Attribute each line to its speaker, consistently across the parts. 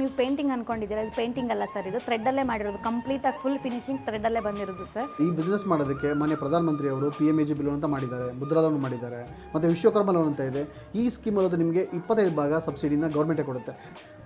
Speaker 1: ನೀವು ಪೇಂಟಿಂಗ್ ಅನ್ಕೊಂಡಿದ್ದೀರಾ? ಇದು ಪೇಂಟಿಂಗ್ ಅಲ್ಲ ಸರ್ ಇದು ಥ್ರೆಡ್ಡಲ್ಲೇ ಮಾಡಿರೋದು. ಕಂಪ್ಲೀಟ್ ಆಗಿ ಫುಲ್ ಫಿನಿಶಿಂಗ್ ಥ್ರೆಡ್ಡಲ್ಲೇ ಬಂದಿರೋದು ಸರ್
Speaker 2: ಈ ಬಿಸ್ನೆಸ್ ಮಾಡೋದಕ್ಕೆ ಮಾನ್ಯ ಪ್ರಧಾನಮಂತ್ರಿ ಅವರು P M E G P loan ಅಂತ ಮಾಡಿದ್ದಾರೆ ಮುದ್ರಾ ಲೋನ್ ಮಾಡಿದ್ದಾರೆ, ಮತ್ತು ವಿಶ್ವಕರ್ಮ ಲೋನ್ ಅಂತ ಇದೆ. ಈ ಸ್ಕೀಮ್ ಅನ್ನೋದು ನಿಮಗೆ ಇಪ್ಪತ್ತೈದು ಭಾಗ ಸಬ್ಸಿಡಿನ ಗೌರ್ಮೆಂಟೇ ಕೊಡುತ್ತೆ.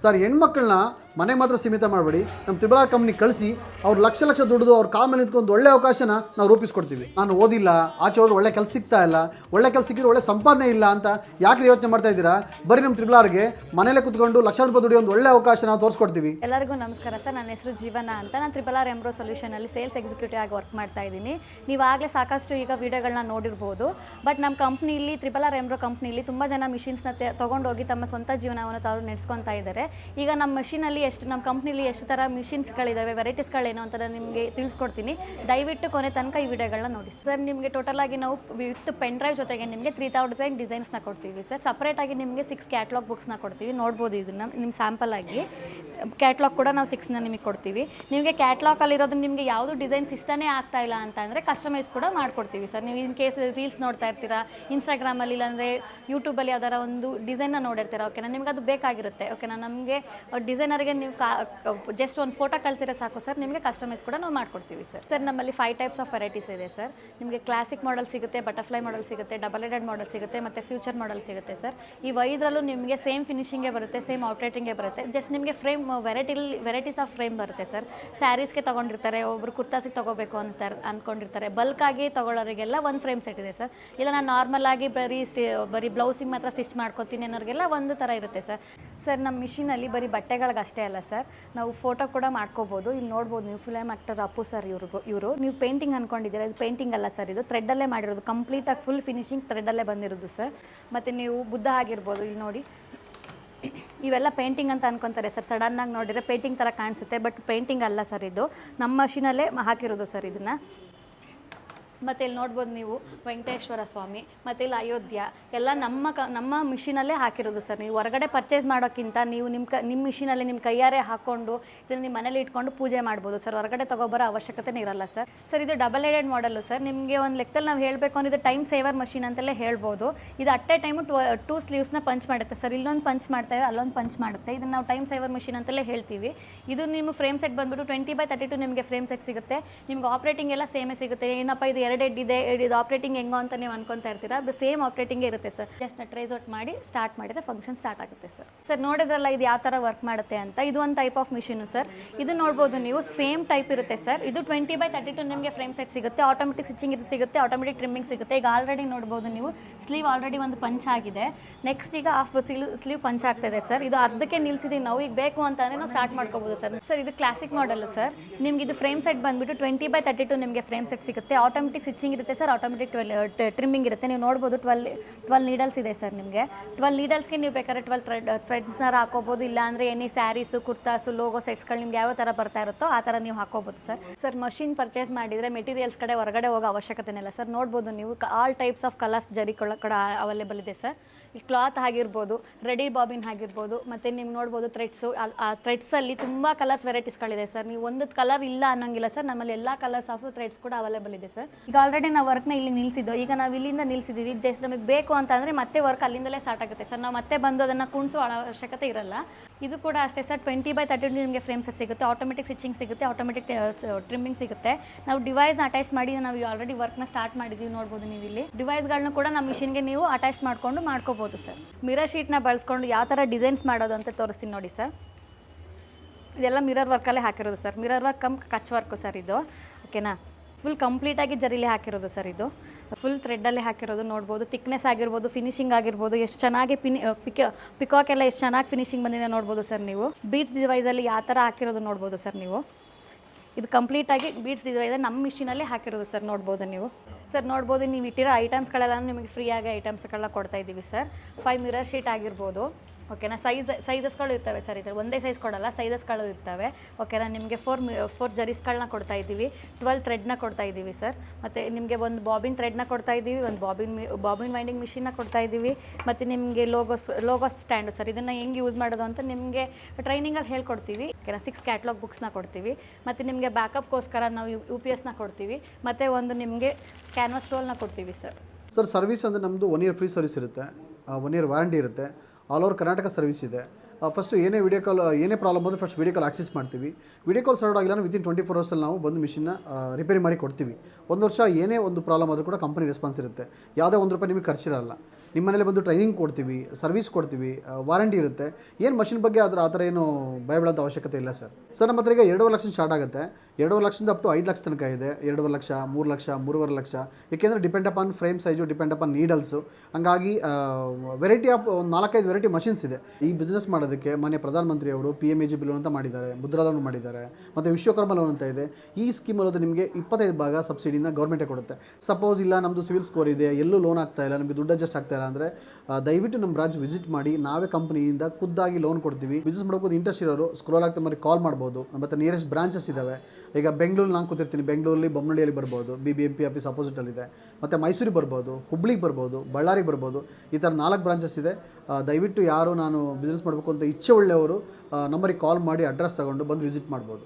Speaker 2: ಸರ್ ಹೆಣ್ಮಕ್ಳನ್ನ ಮನೆ ಮಾತ್ರ ಸೀಮಿತ ಮಾಡಬೇಡಿ. ನಮ್ಮ ತ್ರಿಬಲಾ ಕಂಪ್ನಿ ಕಳಿಸಿ, ಅವ್ರು ಲಕ್ಷ ಲಕ್ಷ ದುಡಿದು ಅವ್ರ ಕಾಲ್ ಮೇಲೆ ನಿಂತ್ಕೊಂಡು ಒಳ್ಳೆ ಅವಕಾಶನ ನಾವು ರೂಪಿಸ್ಕೊಡ್ತೀವಿ. ನಾನು ಓದಿಲ್ಲ, ಆಚೆ ಹೋದ್ರೆ ಒಳ್ಳೆ ಕೆಲಸ ಸಿಗ್ತಾ ಇಲ್ಲ, ಒಳ್ಳೆ ಕೆಲಸ ಸಿಕ್ಕಿದ್ರೆ ಒಳ್ಳೆ ಸಂಪಾದನೆ ಇಲ್ಲ ಅಂತ ಯಾಕೆ ಯೋಚನೆ ಮಾಡ್ತಾ ಇದ್ದೀರಾ? ಬರೀ ನಮ್ಮ ತ್ರಿಬಲಾರ್ಗೆ ಮನೇಲೆ ಕುತ್ಕೊಂಡು ಲಕ್ಷ ರೂಪಾಯಿ ದುಡಿಯೋ ಒಂದು ಒಳ್ಳೆ ಅವಕಾಶ ನಾವು ತೋರಿಸ್ಕೊಡ್ತೀವಿ.
Speaker 1: ಎಲ್ಲರಿಗೂ ನಮಸ್ಕಾರ ಸರ್ ನನ್ನ ಹೆಸರು ಜೀವನ ಅಂತ. ನಾನು ತ್ರಿಪಲ್ ಆರ್ ಎಂಬ್ರೋ ಸೊಲ್ಯೂಷನಲ್ಲಿ ಸೇಲ್ಸ್ ಎಕ್ಸಿಕ್ಯೂಟಿವ್ ಆಗಿ ವರ್ಕ್ ಮಾಡ್ತಾ ಇದ್ದೀನಿ. ನೀವು ಆಗಲೇ ಸಾಕಷ್ಟು ಈಗ ವಿಡಿಯೋಗಳನ್ನ ನೋಡಿರ್ಬೋದು. ಬಟ್ ನಮ್ಮ ಕಂಪ್ನಿಲಿ ತ್ರಿಪಲ್ ಆರ್ ಎಂಬ್ರೋ ಕಂಪ್ನಿಲಿ ತುಂಬ ಜನ ಮಿಷಿನ್ಸ್ನ ತೊಗೊಂಡೋಗಿ ತಮ್ಮ ಸ್ವಂತ ಜೀವನವನ್ನು ತಾವು ನಡೆಸ್ಕೊತಾ ಇದ್ದಾರೆ. ಈಗ ನಮ್ಮ ಮಷಿನಲ್ಲಿ ಎಷ್ಟು ನಮ್ಮ ಕಂಪ್ನಿಲಿ ಎಷ್ಟು ಥರ ಮಿಷಿನ್ಸ್ಗಳಿದ್ದಾವೆ ವೆರೈಟೀಸ್ಗಳೇನು ಅಂತ ನಾನು ನಿಮಗೆ ತಿಳಿಸ್ಕೊಡ್ತೀನಿ. ದಯವಿಟ್ಟು ಕೊನೆ ತನಕ ಈ ವಿಡಿಯೋಗಳನ್ನ ನೋಡಿ ಸರ್. ನಿಮಗೆ ಟೋಟಲ್ ಆಗಿ ನಾವು ವಿತ್ ಪೆನ್ ಡ್ರೈವ್ ಜೊತೆಗೆ ನಿಮಗೆ ತ್ರೀ ತೌಸಂಡ್ ಡಿಸೈನ್ಸ್ನ ಕೊಡ್ತೀವಿ ಸರ್. ಸಪ್ರೇಟಾಗಿ ನಿಮಗೆ ಸಿಕ್ಸ್ ಕ್ಯಾಟ್ಲಾಗ್ ಬುಕ್ಸ್ನ ಕೊಡ್ತೀವಿ. ನೋಡ್ಬೋದು ಇದನ್ನು ನಿಮ್ಮ ಸ್ಯಾಂಪಲ್ ಆಗಿ. ಕ್ಯಾಟ್ಲಾಗ್ ಕೂಡ ನಾವು ಸಿಕ್ಸ್ನ ನಿಮಗೆ ಕೊಡ್ತೀವಿ. ನಿಮಗೆ ಕ್ಯಾಟ್ಲಾಗಲ್ಲಿರೋದು ನಿಮಗೆ ಯಾವುದು ಡಿಸೈನ್ಸ್ ಇಷ್ಟನೇ ಆಗ್ತಾ ಇಲ್ಲ ಅಂತ ಅಂದರೆ ಕಸ್ಟಮೈಸ್ ಕೂಡ ಮಾಡಿಕೊಡ್ತೀವಿ ಸರ್. ನೀವು ಇನ್ ಕೇಸ್ ರೀಲ್ಸ್ ನೋಡ್ತಾ ಇರ್ತೀರಾ ಇನ್ಸ್ಟಾಗ್ರಾಮಲ್ಲಿ ಇಲ್ಲಾಂದರೆ ಯೂಟ್ಯೂಬಲ್ಲಿ ಯಾವ್ದಾರ ಒಂದು ಡಿಸೈನ್ನ ನೋಡಿರ್ತೀರಾ ಓಕೆನಾ ನಿಮ್ಗೆ ಅದು ಬೇಕಾಗಿರುತ್ತೆ ಓಕೆನಾ ನಮಗೆ ಡಿಸೈನರ್ಗೆ ನೀವು ಕಾ ಜಸ್ಟ್ ಒಂದು ಫೋಟೋ ಕಳಿಸಿದ್ರೆ ಸಾಕು ಸರ್. ನಿಮಗೆ ಕಸ್ಟಮೈಸ್ ಕೂಡ ನಾವು ಮಾಡಿಕೊಡ್ತೀವಿ ಸರ್. ಸರ್, ನಮ್ಮಲ್ಲಿ ಫೈವ್ ಟೈಪ್ಸ್ ಆಫ್ ವೆರೈಟೀಸ್ ಇದೆ ಸರ್. ನಿಮಗೆ ಕ್ಲಾಸಿಕ್ ಮಾಡೆಲ್ ಸಿಗುತ್ತೆ ಬಟರ್ಫ್ಲೈ ಮಾಡೆಲ್ ಸಿಗುತ್ತೆ ಡಬಲ್ ಎಡೆಡ್ ಮಾಡೆಲ್ ಸಿಗುತ್ತೆ, ಮತ್ತು ಫ್ಯೂಚರ್ ಮಾಡೆಲ್ ಸಿಗುತ್ತೆ ಸರ್. ಈ ಐದರಲ್ಲೂ ನಿಮಗೆ ಸೇಮ್ ಫಿನಿಶಿಂಗೇ ಬರುತ್ತೆ ಸೇಮ್ ಔಟ್ರೇಟಿಂಗೇ ಬರುತ್ತೆ. ಜಸ್ಟ್ ನಿಮಗೆ frame variety varieties of frame ಬರುತ್ತೆ ಸರ್ ಸ್ಯಾರೀಸ್ಗೆ ತೊಗೊಂಡಿರ್ತಾರೆ, ಒಬ್ರು ಕುರ್ತಾಸಿಗೆ ತೊಗೋಬೇಕು ಅಂತಾರೆ ಅಂದ್ಕೊಂಡಿರ್ತಾರೆ ಬಲ್ಕಾಗಿ ತೊಗೊಳೋರಿಗೆಲ್ಲ ಒಂದು ಫ್ರೇಮ್ ಸೆಟ್ ಇದೆ ಸರ್ ಇಲ್ಲ ನಾನು ನಾರ್ಮಲ್ ಆಗಿ ಬರೀ ಸ್ಟಿ ಬರೀ ಬ್ಲೌಸಿಗೆ ಮಾತ್ರ ಸ್ಟಿಚ್ ಮಾಡ್ಕೊತೀನಿ ಅನ್ನೋರಿಗೆಲ್ಲ ಒಂದು ಥರ ಇರುತ್ತೆ ಸರ್ ಸರ್ ನಮ್ಮ ಮಿಷಿನಲ್ಲಿ ಬರೀ ಬಟ್ಟೆಗಳಿಗಷ್ಟೇ ಅಲ್ಲ ಸರ್ ನಾವು ಫೋಟೋ ಕೂಡ ಮಾಡ್ಕೋಬೋದು. ಇಲ್ಲಿ ನೋಡ್ಬೋದು, ನೀವು ಫಿಲಮ್ ಆ್ಯಕ್ಟರ್ ಅಪ್ಪು ಸರ್ ಇವ್ರಿಗೂ, ಇವರು. ನೀವು ಪೇಂಟಿಂಗ್ ಅಂದ್ಕೊಂಡಿದ್ದೀರಾ ಇದು ಪೇಂಟಿಂಗ್ ಅಲ್ಲ ಸರ್ ಇದು ಥ್ರೆಡ್ಡಲ್ಲೇ ಮಾಡಿರೋದು. ಕಂಪ್ಲೀಟಾಗಿ ಫುಲ್ ಫಿನಿಶಿಂಗ್ ಥ್ರೆಡ್ಡಲ್ಲೇ ಬಂದಿರೋದು ಸರ್ ಮತ್ತು ನೀವು ಬುದ್ಧ ಆಗಿರ್ಬೋದು, ಇಲ್ಲಿ ನೋಡಿ. ಇವೆಲ್ಲ ಪೇಂಟಿಂಗ್ ಅಂತ ಅನ್ಕೊತಾರೆ ಸರ್. ಸಡನ್ನಾಗಿ ನೋಡಿದರೆ ಪೇಂಟಿಂಗ್ ಥರ ಕಾಣಿಸುತ್ತೆ ಬಟ್ ಪೇಂಟಿಂಗ್ ಅಲ್ಲ ಸರ್ ಇದು. ನಮ್ಮ ಮಷಿನಲ್ಲೇ ಹಾಕಿರೋದು ಸರ್ ಇದನ್ನು. ಮತ್ತು ಇಲ್ಲಿ ನೋಡ್ಬೋದು ನೀವು ವೆಂಕಟೇಶ್ವರ ಸ್ವಾಮಿ, ಮತ್ತೆ ಇಲ್ಲಿ ಅಯೋಧ್ಯ, ಎಲ್ಲ ನಮ್ಮ ಕ, ನಮ್ಮ ಮಿಷಿನಲ್ಲೇ ಹಾಕಿರೋದು ಸರ್. ನೀವು ಹೊರಗಡೆ ಪರ್ಚೇಸ್ ಮಾಡೋಕ್ಕಿಂತ ನೀವು ನಿಮ್ಮ ಕ, ನಿಮ್ಮ ಮಿಷಿನಲ್ಲಿ ನಿಮ್ಮ ಕೈಯಾರೆ ಹಾಕ್ಕೊಂಡು ಇದನ್ನು ನಿಮ್ಮ ಮನೇಲಿ ಇಟ್ಕೊಂಡು ಪೂಜೆ ಮಾಡ್ಬೋದು ಸರ್. ಹೊರಗಡೆ ತೊಗೊಬರೋ ಅವಶ್ಯಕತೆ ಇರಲ್ಲ ಸರ್. ಸರ್, ಇದು ಡಬಲ್ ಹೆಡೆಡ್ ಮಾಡಲು ಸರ್. ನಿಮಗೆ ಒಂದು ಲೆಕ್ಕದಲ್ಲಿ ನಾವು ಹೇಳಬೇಕು ಅಂದ್ರೆ ಟೈಮ್ ಸೇವರ್ ಮಷಿನ್ ಅಂತಲೇ ಹೇಳ್ಬೋದು. ಇದು at a time two, two ಸ್ಲೀವ್ಸ್ನ punch ಮಾಡುತ್ತೆ ಸರ್. ಇಲ್ಲೊಂದು ಪಂಚ್ ಮಾಡ್ತೇವೆ ಅಲ್ಲೊಂದು ಪಂಚ್ ಮಾಡುತ್ತೆ. ಇದನ್ನು ನಾವು ಟೈಮ್ ಸೇವರ್ ಮಷಿನ್ ಅಂತಲೇ ಹೇಳ್ತೀವಿ. ಇದು ನಿಮ್ಮ ಫ್ರೇಮ್ ಸೆಟ್ ಬಂದ್ಬಿಟ್ಟು ಟ್ವೆಂಟಿ ಬೈ ತರ್ಟಿ ಟು ನಿಮಗೆ ಫ್ರೇಮ್ ಸೆಟ್ ಸಿಗುತ್ತೆ. ನಿಮ್ಗೆ ಆಪ್ರೇಟಿಂಗ್ ಎಲ್ಲ ಸೇಮೇ ಸಿಗುತ್ತೆ. ಏನಪ್ಪ, ಇದು ಎರಡು ಹೆಡ್ ಇದೆ ಇದು ಆಪ್ರೇಟಿಂಗ್ ಹೆಂಗೋ ಅಂತ ನೀವು ಅನ್ಕೊಂತಾ ಇರ್ತೀರಾ, ಅದು ಸೇಮ್ ಆಪ್ರೇಟಿಂಗ್ ಇರುತ್ತೆ ಸರ್ ಜಸ್ಟ್ ಟ್ರೇಸ್ ಔಟ್ ಮಾಡಿ ಸ್ಟಾರ್ಟ್ ಮಾಡಿದ್ರೆ ಫಂಕ್ಷನ್ ಸ್ಟಾರ್ಟ್ ಆಗುತ್ತೆ ಸರ್ ಸರ್ ನೋಡಿದ್ರಲ್ಲ ಇದು ಯಾವ ಥರ ವರ್ಕ್ ಮಾಡುತ್ತೆ ಅಂತ? ಇದು ಒಂದು ಟೈಪ್ ಆಫ್ ಮಿಷಿನು ಸರ್ ಇದು ನೋಡ್ಬೋದು ನೀವು ಸೇಮ್ ಟೈಪ್ ಇರುತ್ತೆ ಸರ್ ಇದು ಟ್ವೆಂಟಿ ಬೈ ತರ್ಟಿ ಟು ನಿಮಗೆ ಫ್ರೇಮ್ ಸೆಟ್ ಸಿಗುತ್ತೆ ಆಟೋಮೆಟಿಕ್ ಸ್ಟಿಚಿಂಗ್ ಇದು ಸಿಗುತ್ತೆ ಆಟೋಮೆಟಿಕ್ ಟ್ರಿಮ್ಮಿಂಗ್ ಸಿಗುತ್ತೆ. ಈಗ ಆಲ್ರೆಡಿ ನೋಡ್ಬೋದು ನೀವು ಸ್ಲೀವ್ ಆಲ್ರೆಡಿ ಒಂದು ಪಂಚ್ ಆಗಿದೆ. ನೆಕ್ಸ್ಟ್ ಈಗ ಆಫ್ ಸ್ಲೀವ್ ಸ್ಲೀವ್ ಪಂಚ್ ಆಗ್ತಾಯಿದೆ ಸರ್ ಇದು ಅರ್ಧಕ್ಕೆ ನಿಲ್ಸಿದೀವಿ ನಾವು, ಈಗ ಬೇಕು ಅಂತ ನಾವು ಸ್ಟಾರ್ಟ್ ಮಾಡ್ಕೋಬೋದು ಸರ್ ಸರ್ ಇದು ಕ್ಲಾಸಿಕ್ ಮಾಡಲ್ ಸರ್ ನಿಮ್ಗೆ ಇದು ಫ್ರೇಮ್ ಸೆಟ್ ಬಂದ್ಬಿಟ್ಟು ಟ್ವೆಂಟಿ ಬೈ ತರ್ಟಿ ಟು ನಿಮಗೆ ಫ್ರೇಮ್ ಸೆಟ್ ಸಿಗುತ್ತೆ ಆಟೋಮೆಟಿಕ್ ಸ್ಟಿಚಿಂಗ್ ಇರುತ್ತೆ ಸರ್ ಆಟೋಮೆಟಿಕ್ ಟ್ವೆಲ್ ಟ್ರಿಮ್ಮಿಂಗ್ ಇರುತ್ತೆ. ನೀವು ನೋಡ್ಬೋದು ಟ್ವೆಲ್ ಟ್ವೆಲ್ ನೀಡಲ್ಸ್ ಇದೆ ಸರ್ ನಿಮಗೆ. ಟ್ವೆಲ್ ನೀಡಲ್ಸ್ಗೆ ನೀವು ಬೇಕಾದ್ರೆ ಟ್ವೆಲ್ ಥ್ರೆಡ್ ಥ್ರೆಡ್ಸ್ನ ಹಾಕೋಬೋದು, ಇಲ್ಲ ಅಂದರೆ ಎನಿ ಸ್ಯಾರೀಸು ಕುರ್ತಾಸು ಲೋಗೋ ಸೆಟ್ಸ್ಗಳು ನಿಮ್ಗೆ ಯಾವ ಥರ ಬರ್ತಾ ಇರುತ್ತೋ ಆ ಥರ ನೀವು ಹಾಕೋಬೋದು ಸರ್. ಸರ್ ಮಷಿನ್ ಪರ್ಚೇಸ್ ಮಾಡಿದರೆ ಮೆಟೀರಿಯಲ್ಸ್ ಕಡೆ ಹೊರಗಡೆ ಹೋಗೋ ಅವಶ್ಯಕತೆ ಇಲ್ಲ ಸರ್. ನೋಡ್ಬೋದು ನೀವು ಆಲ್ ಟೈಪ್ಸ್ ಆಫ್ ಕಲರ್ಸ್ ಜರಿ ಕೂಡ ಕೂಡ ಅವೈಲೇಬಲ್ ಇದೆ ಸರ್. ಈ ಕ್ಲಾತ್ ಆಗಿರ್ಬೋದು ರೆಡಿ ಬಾಬಿನ್ ಆಗಿರ್ಬೋದು, ಮತ್ತು ನೀವು ನೋಡ್ಬೋದು ಥ್ರೆಡ್ಸು ಆ ಥ್ರೆಡ್ಸಲ್ಲಿ ತುಂಬ ಕಲರ್ಸ್ ವೆರೈಟೀಸ್ಗಳಿದೆ ಸರ್. ನೀವು ಒಂದು ಕಲರ್ ಇಲ್ಲ ಅನ್ನೋಂಗಿಲ್ಲ ಸರ್. ನಮ್ಮಲ್ಲಿ ಎಲ್ಲ ಕಲರ್ಸ್ ಆಫ್ ಥ್ರೆಡ್ಸ್ ಕೂಡ ಅವೈಲೇಬಲ್ ಇದೆ ಸರ್. ಈಗ ಆಲ್ರೆಡಿ ನಾವು ವರ್ಕ್ನ ಇಲ್ಲಿ ನಿಲ್ಸಿದ್ದೋ. ಈಗ ನಾವು ಇಲ್ಲಿಂದ ನಿಲ್ಸಿದ್ದೀವಿ ಜಸ್ಟ್ ನಮಗೆ ಬೇಕು ಅಂತ ಅಂದರೆ ಮತ್ತೆ ವರ್ಕ್ ಅಲ್ಲಿಂದಲೇ ಸ್ಟಾರ್ಟ್ ಆಗುತ್ತೆ. ಸರ್ ನಾವು ಮತ್ತೆ ಬಂದು ಅದನ್ನು ಕುಣಿಸೋ ಅವಶ್ಯಕತೆ ಇರಲ್ಲ. ಇದು ಕೂಡ ಅಷ್ಟೇ ಸರ್ ಟ್ವೆಂಟಿ ಬೈ ತರ್ಟಿ ನಿಮಗೆ ಫ್ರೇಮ್ ಸೆಟ್ ಸಿಗುತ್ತೆ. ಆಟೋಮೆಟಿಕ್ ಸ್ಟಿಚಿಂಗ್ ಸಿಗುತ್ತೆ. ಆಟೋಮೆಟಿಕ್ ಟ್ರಿಮ್ಮಿಂಗ್ ಸಿಗುತ್ತೆ. ನಾವು ಡಿವೈಸ್ನ ಅಟ್ಯಾಚ್ ಮಾಡಿ ನಾವು ಆಲ್ರೆಡಿ ವರ್ಕ್ನ ಸ್ಟಾರ್ಟ್ ಮಾಡಿದ್ದೀವಿ ನೋಡ್ಬೋದು ನೀವು ಇಲ್ಲಿ. ಡಿವೈಸ್ಗಳನ್ನ ಕೂಡ ನಮ್ಮ ಮಿಷಿನ್ಗೆ ನೀವು ಅಟ್ಯಾಚ್ ಮಾಡಿಕೊಂಡು ಮಾಡ್ಕೋಬೋದು ಸರ್ ಮಿರರ್ ಶೀಟ್ನ ಬಳಸ್ಕೊಂಡು ಯಾವ ಥರ ಡಿಸೈನ್ಸ್ ಮಾಡೋದು ಅಂತ ತೋರಿಸ್ತೀನಿ ನೋಡಿ ಸರ್ ಇದೆಲ್ಲ ಮಿರರ್ ವರ್ಕಲ್ಲೇ ಹಾಕಿರೋದು sir mirror work cum Kutch work sir ಇದು. ಓಕೆನಾ ಫುಲ್ ಕಂಪ್ಲೀಟಾಗಿ ಜರಿಲಿ ಹಾಕಿರೋದು ಸರ್ ಇದು. ಫುಲ್ ಥ್ರೆಡ್ಡಲ್ಲಿ ಹಾಕಿರೋದು, ನೋಡ್ಬೋದು. ತಿಕ್ನೆಸ್ ಆಗಿರ್ಬೋದು ಫಿನಿಶಿಂಗ್ ಆಗಿರ್ಬೋದು, ಎಷ್ಟು ಚೆನ್ನಾಗಿ ಪಿನಿ ಪಿಕ ಪಿಕಾಕ್ ಎಲ್ಲ ಎಷ್ಟು ಚೆನ್ನಾಗಿ ಫಿನಿಶಿಂಗ್ ಬಂದಿದೆ ನೋಡ್ಬೋದು ಸರ್ ನೀವು. ಬೀಟ್ಸ್ ಡಿವೈಸಲ್ಲಿ ಯಾವ ಥರ ಹಾಕಿರೋದು ನೋಡ್ಬೋದು ಸರ್ ನೀವು. ಇದು ಕಂಪ್ಲೀಟಾಗಿ ಬೀಟ್ಸ್ ಡಿವೈಸ್ ನಮ್ಮ ಮಿಷಿನಲ್ಲೇ ಹಾಕಿರೋದು ಸರ್ ನೋಡ್ಬೋದು ನೀವು. ಸರ್ ನೋಡ್ಬೋದು, ನೀವು ಇಟ್ಟಿರೋ ಐಟಮ್ಸ್ಗಳೆಲ್ಲ ನಿಮಗೆ ಫ್ರೀಯಾಗಿ ಐಟಮ್ಸ್ಗಳನ್ನ ಕೊಡ್ತಾ ಇದ್ದೀವಿ ಸರ್ ಫೈವ್ ಮಿರರ್ ಶೀಟ್ ಆಗಿರ್ಬೋದು. ಓಕೆನಾ ಸೈಜ್ ಸೈಜಸ್ಗಳು ಇರ್ತವೆ ಸರ್ ಇದ್ರಲ್ಲಿ. ಒಂದೇ ಸೈಜ್ ಕೊಡಲ್ಲ ಸೈಜಸ್ಗಳು ಇರ್ತವೆ. ಓಕೆನಾ ನಿಮಗೆ ಫೋರ್ ಫೋರ್ ಜರೀಸ್ಗಳನ್ನ ಕೊಡ್ತಾ ಇದ್ದೀವಿ. ಟ್ವೆಲ್ ಥ್ರೆಡ್ನ ಕೊಡ್ತಾ ಇದ್ದೀವಿ ಸರ್. ಮತ್ತು ನಿಮಗೆ ಒಂದು ಬಾಬಿನ್ ಥ್ರೆಡ್ನ ಕೊಡ್ತಾ ಇದ್ದೀವಿ, ಒಂದು ಬಾಬಿನ್ ಬಾಬಿನ್ ವೈಂಡಿಂಗ್ ಮಿಷಿನ್ನ ಕೊಡ್ತಾ ಇದ್ದೀವಿ. ಮತ್ತು ನಿಮಗೆ ಲೋಗೋಸ್ ಲೋಗೋಸ್ ಸ್ಟ್ಯಾಂಡು ಸರ್. ಇದನ್ನು ಹೆಂಗೆ ಯೂಸ್ ಮಾಡೋದು ಅಂತ ನಿಮಗೆ ಟ್ರೈನಿಂಗಲ್ಲಿ ಹೇಳ್ಕೊಡ್ತೀವಿ. ಓಕೆನಾ ಸಿಕ್ಸ್ ಕ್ಯಾಟ್ಲಾಗ್ ಬುಕ್ಸ್ನ ಕೊಡ್ತೀವಿ. ಮತ್ತು ನಿಮಗೆ ಬ್ಯಾಕಪ್ಗೋಸ್ಕರ ನಾವು ಯು ಪಿ ಎಸ್ನ ಕೊಡ್ತೀವಿ. ಮತ್ತು ಒಂದು ನಿಮಗೆ ಕ್ಯಾನ್ವಾಸ್ ರೋಲ್ನ ಕೊಡ್ತೀವಿ ಸರ್.
Speaker 2: ಸರ್ ಸರ್ವಿಸ್ ಅಂದರೆ ನಮ್ಮದು ಒನ್ ಇಯರ್ ಫ್ರೀ ಸರ್ವಿಸ್ ಇರುತ್ತೆ. ಒನ್ ಇಯರ್ ವಾರಂಟಿ ಇರುತ್ತೆ. ಆಲ್ ಓವರ್ ಕರ್ನಾಟಕ ಸರ್ವಿಸ್ ಇದೆ. ಫಸ್ಟ್ ಏನೇ ವಿಡಿಯೋ ಕಾಲ್ ಏನೇ ಪ್ರಾಬ್ಲಮ್ ಬಂದರೆ ಫಸ್ಟ್ ವಿಡಿಯೋ ಕಾಲ್ ಆಕ್ಸೆಸ್ ಮಾಡ್ತೀವಿ. ವಿಡಿಯೋ ಕಾಲ್ ಸ್ಟಾರ್ಟ್ ಆಗಿಲ್ಲ ವಿತಿನ್ ಟ್ವೆಂಟಿ ಫೋರ್ ಅವರ್ಸಲ್ಲಿ ನಾವು ಬಂದು ಮಿಷಿನ್ನ ರಿಪೇರಿ ಮಾಡಿ ಕೊಡ್ತೀವಿ. ಒಂದು ವರ್ಷ ಏನೇ ಒಂದು ಪ್ರಾಬ್ಲಮ್ ಆದರೂ ಕೂಡ ಕಂಪನಿ ರೆಸ್ಪಾನ್ಸ್ ಇರುತ್ತೆ. ಯಾವುದೇ ಒಂದು ರೂಪಾಯಿ ನಿಮಗೆ ಖರ್ಚಿರಲ್ಲ. ನಿಮ್ಮ ಮನೇಲಿ ಬಂದು ಟ್ರೈನಿಂಗ್ ಕೊಡ್ತೀವಿ ಸರ್ವಿಸ್ ಕೊಡ್ತೀವಿ ವಾರಂಟಿ ಇರುತ್ತೆ. ಏನು ಮಷಿನ್ ಬಗ್ಗೆ ಅದರ ಆ ಥರ ಏನು ಭಯಬೀಳೋಂಥ ಅವಶ್ಯಕತೆ ಇಲ್ಲ ಸರ್. ಸರ್, ನಮ್ಮ ಹತ್ರ ಈಗ ಎರಡೂವರೆ ಲಕ್ಷ ಸ್ಟಾರ್ಟ್ ಆಗುತ್ತೆ. ಎರಡೂವರೆ ಲಕ್ಷದಿಂದ ಅಪ್ ಟು ಐದು ಲಕ್ಷ ತನಕ ಇದೆ. ಎರಡೂವರೆ ಲಕ್ಷ, ಮೂರು ಲಕ್ಷ, ಮೂರುವರೆ ಲಕ್ಷ. ಏಕೆಂದರೆ depend upon frame size depend upon needles ಹಂಗಾಗಿ ವೆರೈಟಿ ಆಫ್ ಒಂದು ನಾಲ್ಕೈದು ವೆರೈಟಿ ಮಷಿನ್ಸ್ ಇದೆ. ಈ ಬಿಸ್ನೆಸ್ ಮಾಡೋದಕ್ಕೆ ಮನೆ ಪ್ರಧಾನಮಂತ್ರಿ ಅವರು P M A G B loan ಅಂತ ಮಾಡಿದ್ದಾರೆ, ಮುದ್ರಾ ಲೋನ್ ಮಾಡಿದ್ದಾರೆ, ಮತ್ತು ವಿಶ್ವಕರ್ಮ ಲೋನ್ ಅಂತ ಇದೆ. ಈ ಸ್ಕೀಮ್ ಅನ್ನೋದು ನಿಮಗೆ ಇಪ್ಪತ್ತೈದು ಭಾಗ ಸಬ್ಸಿಡಿನ ಗೌರ್ಮೆಂಟೇ ಕೊಡುತ್ತೆ. ಸಪೋಸ್ ಇಲ್ಲ ನಮ್ಮದು ಸಿವಿಲ್ ಸ್ಕೋರ್ ಇದೆ, ಎಲ್ಲೂ ಲೋನ್ ಆಗ್ತಾ ಇಲ್ಲ, ನಮಗೆ ದುಡ್ಡು ಅಡ್ಜಸ್ಟ್ ಆಗ್ತಾ ಇಲ್ಲ ಅಂದರೆ ದಯವಿಟ್ಟು ನಮ್ಮ ಬ್ರಾಂಚ್ ವಿಸಿಟ್ ಮಾಡಿ, ನಾವೇ ಕಂಪ್ನಿಯಿಂದ ಖುದ್ದಾಗಿ ಲೋನ್ ಕೊಡ್ತೀವಿ. ಬಿಸ್ನೆಸ್ ಮಾಡೋದು ಇಂಟ್ರೆಸ್ಟ್ ಇರೋರು ಸ್ಕ್ರೋಲ್ ಆಗ್ತಾ ಮಾಡಿ ಕಾಲ್ ಮಾಡ್ಬೋದು. ಮತ್ತು ನಿಯರೆಸ್ಟ್ ಬ್ರಾಂಚಸ್ ಇದ್ದಾವೆ ಈಗ ಬೆಂಗಳೂರಲ್ಲಿ ನಾನು ಕೂತಿರ್ತೀನಿ. ಬೆಂಗಳೂರಲ್ಲಿ ಬೊಮ್ಮನಹಳ್ಳಿಯಲ್ಲಿ ಬರ್ಬೋದು. B B M P office ಅಪೋಸಿಟಲ್ಲಿದೆ ಮತ್ತು ಮೈಸೂರಿಗೆ ಬರ್ಬೋದು, ಹುಬ್ಳಿಗೆ ಬರ್ಬೋದು, ಬಳ್ಳಾರಿಗೆ ಬರ್ಬೋದು. ಈ ಥರ ನಾಲ್ಕು ಬ್ರಾಂಚಸ್ ಇದೆ. ದಯವಿಟ್ಟು ಯಾರು ನಾನು ಬಿಸ್ನೆಸ್ ಮಾಡಬೇಕು ಅಂತ ಇಚ್ಛೆ ಒಳ್ಳೆಯವರು ನಂಬರಿಗೆ ಕಾಲ್ ಮಾಡಿ ಅಡ್ರೆಸ್ ತಗೊಂಡು ಬಂದು ವಿಸಿಟ್ ಮಾಡ್ಬೋದು.